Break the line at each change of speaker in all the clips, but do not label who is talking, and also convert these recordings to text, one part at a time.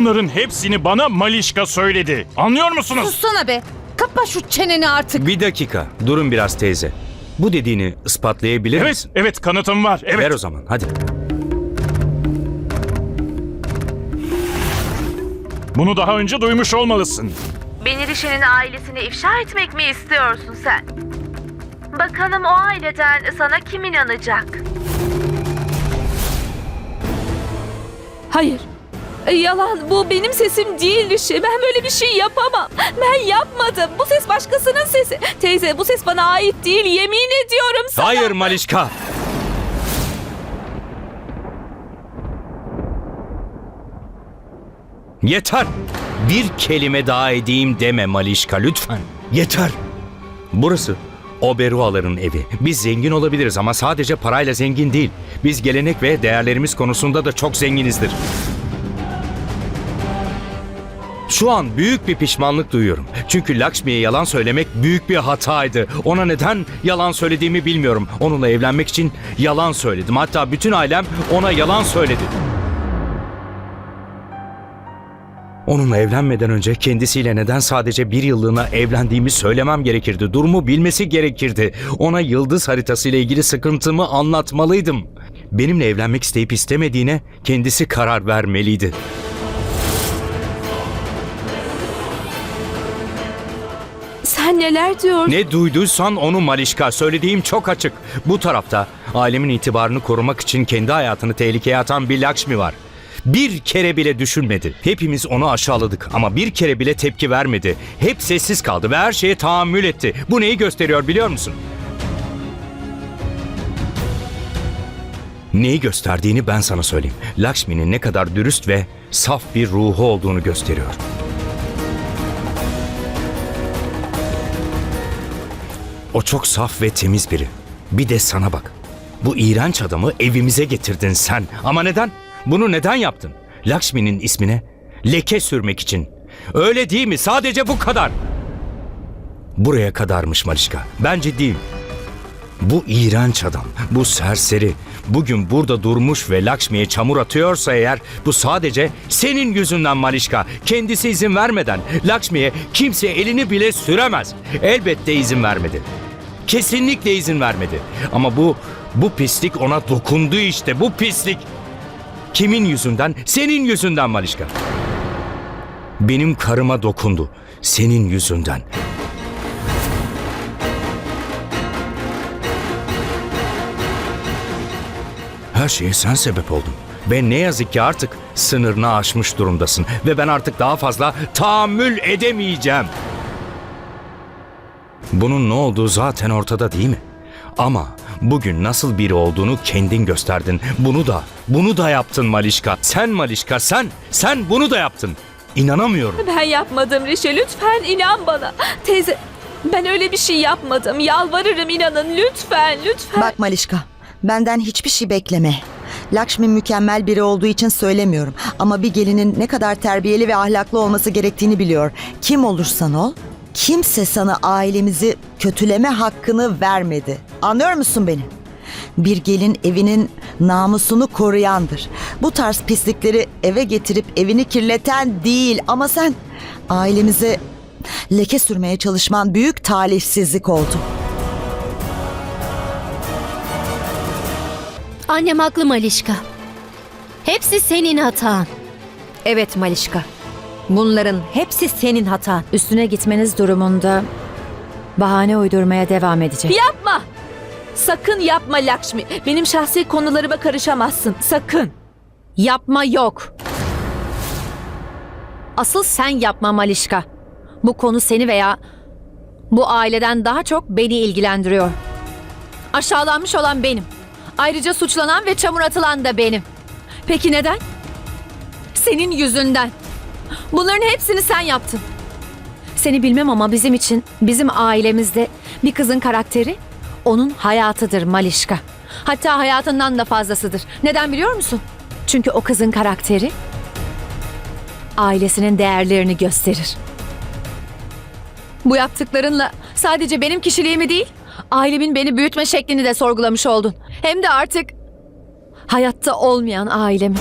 Bunların hepsini bana Malişka söyledi. Anlıyor musunuz?
Sussana be. Kapa şu çeneni artık.
Bir dakika. Durun biraz teyze. Bu dediğini ispatlayabilir
Evet,
misin?
evet kanıtım var. Evet.
Ver o zaman hadi.
Bunu daha önce duymuş olmalısın.
Beni Rişi'nin ailesini ifşa etmek mi istiyorsun sen? Bakalım o aileden sana kim inanacak?
Hayır. Yalan bu benim sesim değil Rişi. Ben böyle bir şey yapamam. Ben yapmadım. Bu ses başkasının sesi. Teyze bu ses bana ait değil. Yemin ediyorum sana.
Hayır Malişka. Yeter. Bir kelime daha edeyim deme Malişka lütfen. Yeter. Burası Oberuaların evi. Biz zengin olabiliriz ama sadece parayla zengin değil. Biz gelenek ve değerlerimiz konusunda da çok zenginizdir. Şu an büyük bir pişmanlık duyuyorum. Çünkü Lakshmi'ye yalan söylemek büyük bir hataydı. Ona neden yalan söylediğimi bilmiyorum. Onunla evlenmek için yalan söyledim. Hatta bütün ailem ona yalan söyledi. Onunla evlenmeden önce kendisiyle neden sadece bir yıllığına evlendiğimi söylemem gerekirdi. Durumu bilmesi gerekirdi. Ona yıldız haritası ile ilgili sıkıntımı anlatmalıydım. Benimle evlenmek isteyip istemediğine kendisi karar vermeliydi.
Sen neler diyorsun?
Ne duyduysan onu Malişka. Söylediğim çok açık. Bu tarafta ailemin itibarını korumak için kendi hayatını tehlikeye atan bir Lakshmi var. Bir kere bile düşünmedi. Hepimiz onu aşağıladık ama bir kere bile tepki vermedi. Hep sessiz kaldı ve her şeye tahammül etti. Bu neyi gösteriyor biliyor musun? Neyi gösterdiğini ben sana söyleyeyim. Lakshmi'nin ne kadar dürüst ve saf bir ruhu olduğunu gösteriyor. O çok saf ve temiz biri. Bir de sana bak. Bu iğrenç adamı evimize getirdin sen. Ama neden? Bunu neden yaptın? Lakshmi'nin ismine leke sürmek için. Öyle değil mi? Sadece bu kadar. Buraya kadarmış Malişka. Ben ciddiyim. Bu iğrenç adam, bu serseri bugün burada durmuş ve Lakshmi'ye çamur atıyorsa eğer bu sadece senin yüzünden Malişka. Kendisi izin vermeden Lakshmi'ye kimse elini bile süremez. Elbette izin vermedi. Kesinlikle izin vermedi. Ama bu bu pislik ona dokundu işte bu pislik. Kimin yüzünden? Senin yüzünden Malişka. Benim karıma dokundu. Senin yüzünden. Her şeye sen sebep oldun. Ve ne yazık ki artık sınırını aşmış durumdasın. Ve ben artık daha fazla tahammül edemeyeceğim. Bunun ne olduğu zaten ortada değil mi? Ama bugün nasıl biri olduğunu kendin gösterdin. Bunu da, bunu da yaptın Malişka. Sen Malişka, sen, sen bunu da yaptın. İnanamıyorum.
Ben yapmadım Rişi. Lütfen inan bana. Teyze ben öyle bir şey yapmadım. Yalvarırım inanın lütfen lütfen.
Bak Malişka, benden hiçbir şey bekleme. Lakshmi mükemmel biri olduğu için söylemiyorum. Ama bir gelinin ne kadar terbiyeli ve ahlaklı olması gerektiğini biliyor. Kim olursan ol, kimse sana ailemizi kötüleme hakkını vermedi. Anlıyor musun beni? Bir gelin evinin namusunu koruyandır. Bu tarz pislikleri eve getirip evini kirleten değil ama sen ailemize leke sürmeye çalışman büyük talihsizlik oldu.
Annem haklı Malişka. Hepsi senin hatan.
Evet Malişka. Bunların hepsi senin hatan. Üstüne gitmeniz durumunda bahane uydurmaya devam edecek.
Yapma. Sakın yapma Lakshmi. Benim şahsi konularıma karışamazsın. Sakın.
Yapma yok. Asıl sen yapma Malişka. Bu konu seni veya bu aileden daha çok beni ilgilendiriyor. Aşağılanmış olan benim. Ayrıca suçlanan ve çamur atılan da benim. Peki neden? Senin yüzünden. Bunların hepsini sen yaptın. Seni bilmem ama bizim için, bizim ailemizde bir kızın karakteri onun hayatıdır Malişka. Hatta hayatından da fazlasıdır. Neden biliyor musun? Çünkü o kızın karakteri ailesinin değerlerini gösterir. Bu yaptıklarınla sadece benim kişiliğimi değil, ailemin beni büyütme şeklini de sorgulamış oldun. Hem de artık hayatta olmayan ailemi.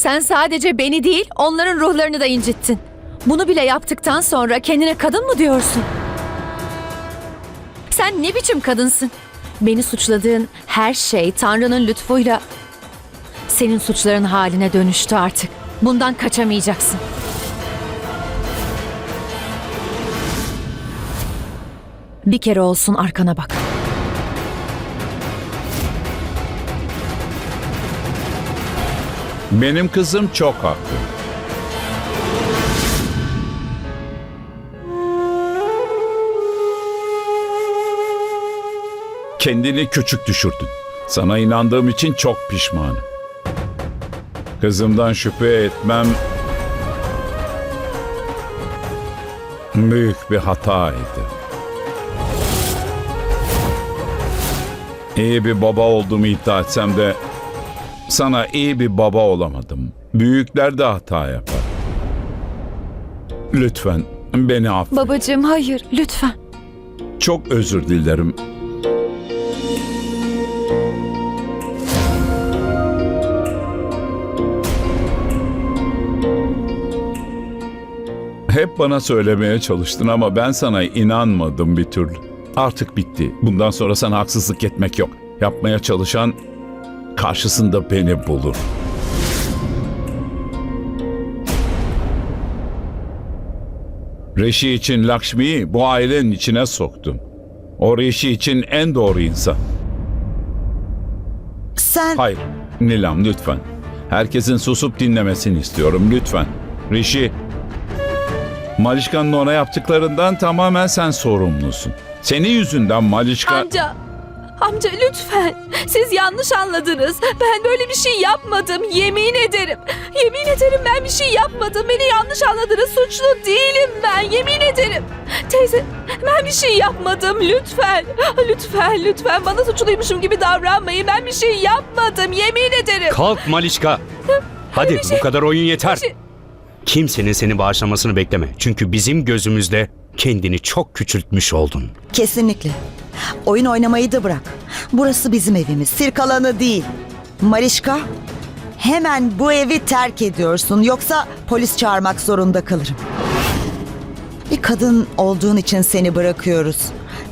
Sen sadece beni değil, onların ruhlarını da incittin. Bunu bile yaptıktan sonra kendine kadın mı diyorsun? Sen ne biçim kadınsın? Beni suçladığın her şey Tanrı'nın lütfuyla senin suçların haline dönüştü artık. Bundan kaçamayacaksın. Bir kere olsun arkana bak.
Benim kızım çok haklı. Kendini küçük düşürdün. Sana inandığım için çok pişmanım. Kızımdan şüphe etmem büyük bir hataydı. İyi bir baba olduğumu iddia etsem de sana iyi bir baba olamadım. Büyükler de hata yapar. Lütfen beni affet.
Babacığım hayır, lütfen.
Çok özür dilerim. Hep bana söylemeye çalıştın ama ben sana inanmadım bir türlü. Artık bitti. Bundan sonra sana haksızlık etmek yok. Yapmaya çalışan karşısında beni bulur. Reşi için Lakshmi'yi bu ailenin içine soktun. O Reşi için en doğru insan.
Sen
Hayır, Nilam lütfen. Herkesin susup dinlemesini istiyorum lütfen. Rishi, Malişka'nın ona yaptıklarından tamamen sen sorumlusun. Senin yüzünden Malişka...
Amca, amca lütfen. Siz yanlış anladınız. Ben böyle bir şey yapmadım. Yemin ederim. Yemin ederim ben bir şey yapmadım. Beni yanlış anladınız. Suçlu değilim ben. Yemin ederim. Teyze, ben bir şey yapmadım. Lütfen. Lütfen, lütfen. Bana suçluymuşum gibi davranmayın. Ben bir şey yapmadım. Yemin ederim.
Kalk Malişka. Hadi bu kadar oyun yeter.
şey-
Kimsenin seni bağışlamasını bekleme. Çünkü bizim gözümüzde kendini çok küçültmüş oldun.
kesinlikle. Oyun oynamayı da bırak. Burası bizim evimiz, sirk alanı değil. Marişka, hemen bu evi terk ediyorsun. Yoksa polis çağırmak zorunda kalırım. Bir kadın olduğun için seni bırakıyoruz.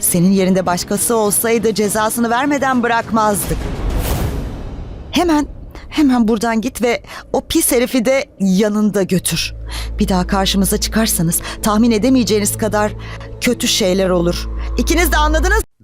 Senin yerinde başkası olsaydı cezasını vermeden bırakmazdık. Hemen, hemen buradan git ve o pis herifi de yanında götür. Bir daha karşımıza çıkarsanız tahmin edemeyeceğiniz kadar kötü şeyler olur. İkiniz de anladınız